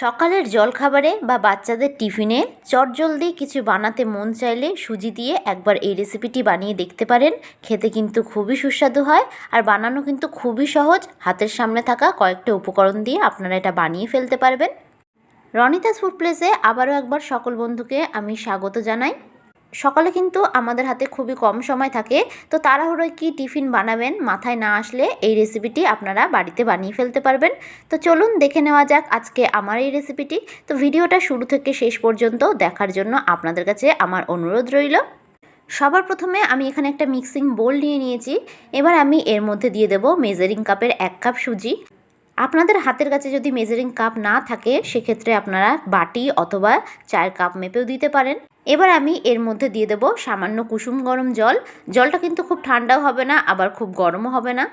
সকালের জলখাবারে বা বাচ্চাদের টিফিনে চটজলদি কিছু বানাতে মন চাইলে সুজি দিয়ে একবার এই রেসিপিটি বানিয়ে দেখতে পারেন। খেতে কিন্তু খুবই সুস্বাদু হয় আর বানানো কিন্তু খুবই সহজ। হাতের সামনে থাকা কয়েকটা উপকরণ দিয়ে আপনারা এটা বানিয়ে ফেলতে পারবেন। রনিতাস ফুড প্লেসে আবারও একবার সকল বন্ধুকে আমি স্বাগত জানাই। সকালে কিন্তু আমাদের হাতে খুবই কম সময় থাকে, তো তাড়াহুড়োয় কি টিফিন বানাবেন মাথায় না আসলে এই রেসিপিটি আপনারা বাড়িতে বানিয়ে ফেলতে পারবেন। তো চলুন দেখে নেওয়া যাক আজকে আমার এই রেসিপিটি তো ভিডিওটা শুরু থেকে শেষ পর্যন্ত দেখার জন্য আপনাদের কাছে আমার অনুরোধ রইল। সবার প্রথমে আমি এখানে একটা মিক্সিং বোল নিয়ে নিয়েছি। এবার আমি এর মধ্যে দিয়ে দেব মেজারিং কাপের এক কাপ সুজি। আপনাদের হাতের কাছে যদি মেজারিং কাপ না থাকে, সেক্ষেত্রে আপনারা বাটি অথবা চায়ের কাপ মেপেও দিতে পারেন। এবার আমি এর মধ্যে দিয়ে দেব সামান্য কুসুম গরম জল। জলটা কিন্তু খুব ঠান্ডাও হবে না, আবার খুব গরমও হবে না।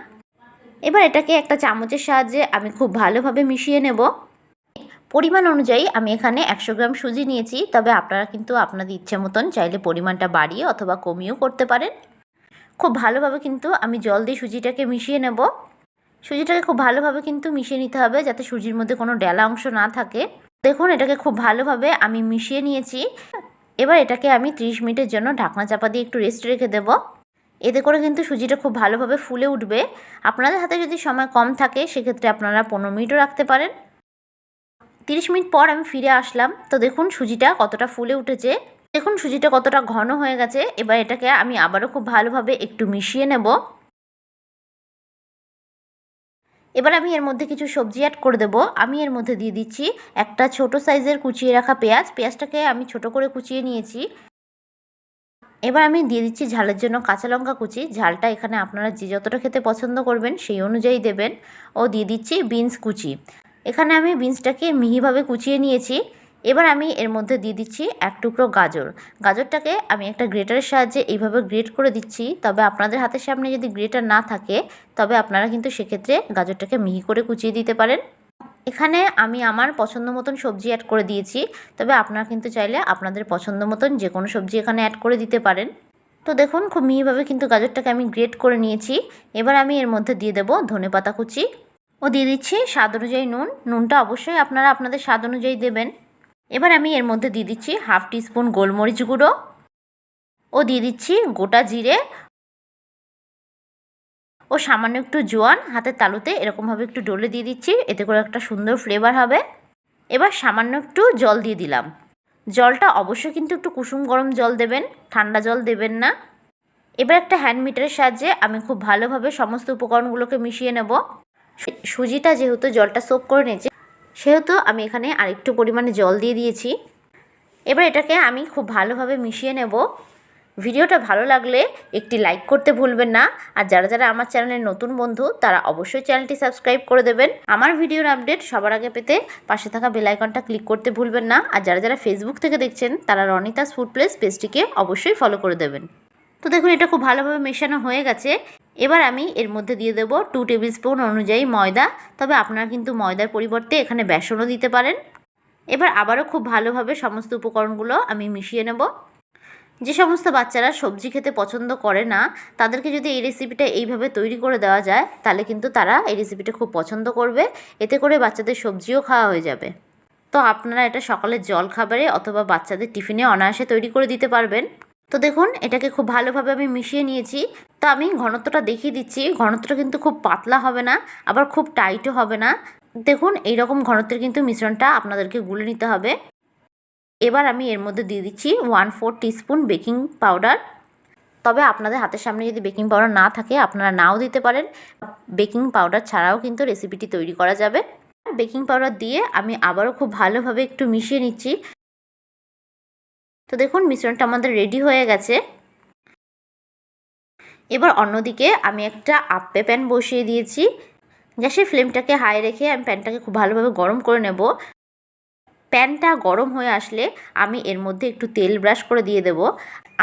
এবার এটাকে একটা চামচের সাহায্যে আমি খুব ভালোভাবে মিশিয়ে নেব। পরিমাণ অনুযায়ী আমি এখানে একশো গ্রাম সুজি নিয়েছি, তবে আপনারা কিন্তু আপনাদের ইচ্ছে মতন চাইলে পরিমাণটা বাড়িয়ে অথবা কমিয়েও করতে পারেন। খুব ভালোভাবে কিন্তু আমি জল দিয়ে সুজিটাকে মিশিয়ে নেব। সুজিটাকে খুব ভালোভাবে কিন্তু মিশিয়ে নিতে হবে যাতে সুজির মধ্যে কোনো ডেলা অংশ না থাকে। দেখুন, এটাকে খুব ভালোভাবে আমি মিশিয়ে নিয়েছি। এবার এটাকে আমি 30 মিনিটের জন্য ঢাকনা চাপা দিয়ে একটু রেস্ট রেখে দেব। এতে করে কিন্তু সুজিটা খুব ভালোভাবে ফুলে উঠবে। আপনাদের হাতে যদি সময় কম থাকে, সেক্ষেত্রে আপনারা পনেরো মিনিটও রাখতে পারেন। 30 মিনিট পর আমি ফিরে আসলাম। তো দেখুন সুজিটা কতটা ফুলে উঠেছে। দেখুন সুজিটা কতটা ঘন হয়ে গেছে। এবার এটাকে আমি আবারও খুব ভালোভাবে একটু মিশিয়ে নেব। এবার আমি এর মধ্যে কিছু সবজি অ্যাড করে দেবো। আমি এর মধ্যে দিয়ে দিচ্ছি একটা ছোট সাইজের কুচিয়ে রাখা পেঁয়াজ। পেঁয়াজটাকে আমি ছোট করে কুচিয়ে নিয়েছি। এবার আমি দিয়ে দিচ্ছি ঝালের জন্য কাঁচা লঙ্কা কুচি। ঝালটা এখানে আপনারা যে যতটা খেতে পছন্দ করবেন সেই অনুযায়ী দেবেন। ও দিয়ে দিচ্ছি বিনস কুচি। এখানে আমি বিনসটাকে মিহিভাবে কুচিয়ে নিয়েছি। এবার আমি এর মধ্যে দিয়ে দিচ্ছি এক টুকরো গাজর। গাজরটাকে আমি একটা গ্রেটারের সাহায্যে এইভাবে গ্রেট করে দিচ্ছি। তবে আপনাদের হাতের সামনে যদি গ্রেটার না থাকে, তবে আপনারা কিন্তু সেক্ষেত্রে গাজরটাকে মিহি করে কুচিয়ে দিতে পারেন। এখানে আমি আমার পছন্দ মতন সবজি অ্যাড করে দিয়েছি। তবে আপনারা কিন্তু চাইলে আপনাদের পছন্দ মতন যে কোনো সবজি এখানে অ্যাড করে দিতে পারেন। তো দেখুন, খুব মিহিভাবে কিন্তু গাজরটাকে আমি গ্রেট করে নিয়েছি। এবার আমি এর মধ্যে দিয়ে দেবো ধনে পাতা কুচি। ও দিয়ে দিচ্ছি স্বাদ অনুযায়ী নুন। নুনটা অবশ্যই আপনারা আপনাদের স্বাদ অনুযায়ী দেবেন। এবার আমি এর মধ্যে দিয়ে দিচ্ছি হাফ টিস্পুন গোলমরিচ গুঁড়ো ও দিয়ে দিচ্ছি গোটা জিরে ও সামান্য একটু জোয়ান হাতের তালুতে এরকমভাবে একটু ডলে দিয়ে দিচ্ছি, এতে করে একটা সুন্দর ফ্লেভার হবে। এবার সামান্য একটু জল দিয়ে দিলাম। জলটা অবশ্যই কিন্তু একটু কুসুম গরম জল দেবেন, ঠান্ডা জল দেবেন না। এবার একটা হ্যান্ড মিটারের সাহায্যে আমি খুব ভালোভাবে সমস্ত উপকরণগুলোকে মিশিয়ে নেব। সুজিটা যেহেতু জলটা সোপ করে নিয়েছে সেহেতু আমি এখানে আরেকটু পরিমাণে জল দিয়ে দিয়েছি। এবার এটাকে আমি খুব ভালোভাবে মিশিয়ে নেব। ভিডিওটা ভালো লাগলে একটি লাইক করতে ভুলবেন না। আর যারা যারা আমার চ্যানেলের নতুন বন্ধু, তারা অবশ্যই চ্যানেলটি সাবস্ক্রাইব করে দেবেন। আমার ভিডিওর আপডেট সবার আগে পেতে পাশে থাকা বেল আইকনটা ক্লিক করতে ভুলবেন না। আর যারা যারা ফেসবুক থেকে দেখছেন, তারা রনিতাস ফুড প্লেস পেজটিকে অবশ্যই ফলো করে দেবেন। তো দেখুন, এটা খুব ভালোভাবে মেশানো হয়ে গেছে। এবার আমি এর মধ্যে দিয়ে দেব টু টেবিল স্পুন অনুযায়ী ময়দা। তবে আপনারা কিন্তু ময়দার পরিবর্তে এখানে বেসনও দিতে পারেন। এবার আবারও খুব ভালোভাবে সমস্ত উপকরণগুলো আমি মিশিয়ে নেব। যে সমস্ত বাচ্চারা সবজি খেতে পছন্দ করে না, তাদেরকে যদি এই রেসিপিটা এইভাবে তৈরি করে দেওয়া যায়, তাহলে কিন্তু তারা এই রেসিপিটা খুব পছন্দ করবে। এতে করে বাচ্চাদের সবজিও খাওয়া হয়ে যাবে। তো আপনারা এটা সকালের জল খাবারে অথবা বাচ্চাদের টিফিনে অনায়াসে তৈরি করে দিতে পারবেন। তো দেখুন, এটাকে খুব ভালোভাবে আমি মিশিয়ে নিয়েছি। তো আমি ঘনত্বটা দেখিয়ে দিচ্ছি। ঘনত্বটা কিন্তু খুব পাতলা হবে না, আবার খুব টাইটও হবে না। দেখুন এই রকম ঘনত্বের কিন্তু মিশ্রণটা আপনাদেরকে গুলে নিতে হবে। এবার আমি এর মধ্যে দিয়ে দিচ্ছি one four teaspoon baking powder. তবে আপনাদের হাতের সামনে যদি বেকিং পাউডার না থাকে, আপনারা নাও দিতে পারেন। বেকিং পাউডার ছাড়াও কিন্তু রেসিপিটি তৈরি করা যাবে। বেকিং পাউডার দিয়ে আমি আবারও খুব ভালোভাবে একটু মিশিয়ে নিচ্ছি। তো দেখুন, মিশ্রণটা আমাদের রেডি হয়ে গেছে। এবার অন্যদিকে আমি একটা আপ্পে প্যান বসিয়ে দিয়েছি। গ্যাসের ফ্লেমটাকে হাই রেখে আমি প্যানটাকে খুব ভালোভাবে গরম করে নেব। প্যানটা গরম হয়ে আসলে আমি এর মধ্যে একটু তেল ব্রাশ করে দিয়ে দেব।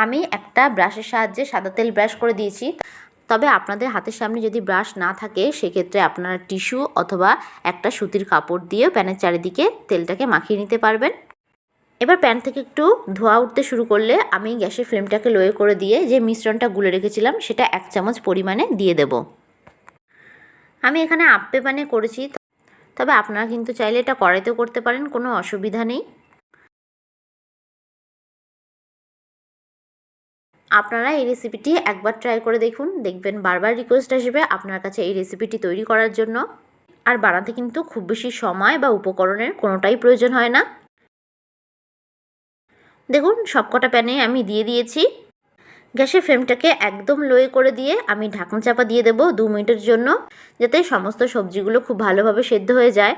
আমি একটা ব্রাশের সাহায্যে সাদা তেল ব্রাশ করে দিয়েছি। তবে আপনাদের হাতের সামনে যদি ব্রাশ না থাকে, সেক্ষেত্রে আপনারা টিস্যু অথবা একটা সুতির কাপড় দিয়ে প্যানের চারিদিকে তেলটাকে মাখিয়ে নিতে পারবেন। এবার প্যান থেকে একটু ধোয়া উঠতে শুরু করলে আমি গ্যাসের ফ্লেমটাকে লোয়ে করে দিয়ে যে মিশ্রণটা গুলে রেখেছিলাম, সেটা এক চামচ পরিমাণে দিয়ে দেব। আমি এখানে আপ্পে পানে করেছি, তবে আপনারা কিন্তু চাইলে এটা কড়াইতেও করতে পারেন, কোনো অসুবিধা নেই। আপনারা এই রেসিপিটি একবার ট্রাই করে দেখুন, দেখবেন বারবার রিকোয়েস্ট আসবে আপনার কাছে এই রেসিপিটি তৈরি করার জন্য। আর বানাতে কিন্তু খুব বেশি সময় বা উপকরণের কোনোটাই প্রয়োজন হয় না। দেখুন, সবকটা প্যানে আমি দিয়ে দিয়েছি। গ্যাসের ফ্লেমটাকে একদম লোয়ে করে দিয়ে আমি ঢাকনা চাপা দিয়ে দেবো দু মিনিটের জন্য, যাতে সমস্ত সবজিগুলো খুব ভালোভাবে সেদ্ধ হয়ে যায়।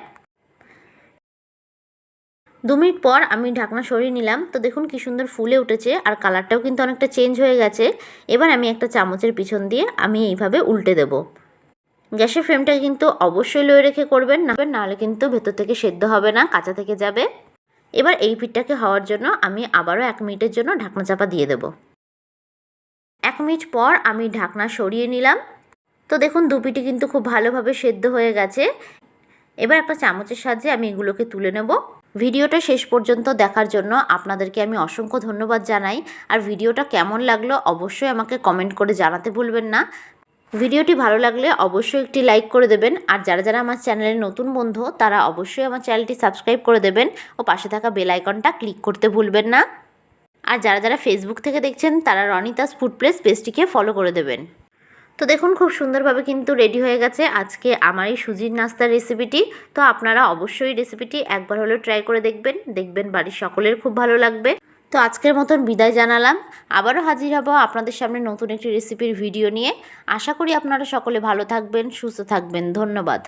দু মিনিট পর আমি ঢাকনা সরিয়ে নিলাম। তো দেখুন, কি সুন্দর ফুলে উঠেছে আর কালারটাও কিন্তু অনেকটা চেঞ্জ হয়ে গেছে। এবার আমি একটা চামচের পিছন দিয়ে আমি এইভাবে উল্টে দেব। গ্যাসের ফ্লেমটাকে কিন্তু অবশ্যই লয়ে রেখে করবেন, না নাহলে কিন্তু ভেতর থেকে সেদ্ধ হবে না, কাঁচা থেকে যাবে। এবার এই পিঠটাকে হওয়ার জন্য আমি আবারও এক মিনিটের জন্য ঢাকনা চাপা দিয়ে দেব। এক মিনিট পর আমি ঢাকনা সরিয়ে নিলাম। তো দেখুন, দুপিটি কিন্তু খুব ভালোভাবে সেদ্ধ হয়ে গেছে। এবার একটা চামচের সাহায্যে আমি এগুলোকে তুলে নেব। ভিডিওটা শেষ পর্যন্ত দেখার জন্য আপনাদেরকে আমি অসংখ্য ধন্যবাদ জানাই। আর ভিডিওটা কেমন লাগল অবশ্যই আমাকে কমেন্ট করে জানাতে ভুলবেন না। ভিডিওটি ভালো লাগলে অবশ্যই একটি লাইক করে দেবেন। আর যারা যারা আমার চ্যানেলের নতুন বন্ধু, তারা অবশ্যই আমার চ্যানেলটি সাবস্ক্রাইব করে দেবেন ও পাশে থাকা বেল আইকনটা ক্লিক করতে ভুলবেন না। আর যারা যারা ফেসবুক থেকে দেখছেন, তারা রনিতাস ফুড প্লেস পেজটিকে ফলো করে দেবেন। তো দেখুন, খুব সুন্দরভাবে কিন্তু রেডি হয়ে গেছে আজকে আমার এই সুজির নাস্তার রেসিপিটি তো আপনারা অবশ্যই রেসিপিটি একবার হলেও ট্রাই করে দেখবেন। দেখবেন বাড়ির সকলের খুব ভালো লাগবে। তো আজকের মতন বিদায় জানালাম। আবারও হাজির হব আপনাদের সামনে নতুন একটি রেসিপির ভিডিও নিয়ে। আশা করি আপনারা সকলে ভালো থাকবেন, সুস্থ থাকবেন। ধন্যবাদ।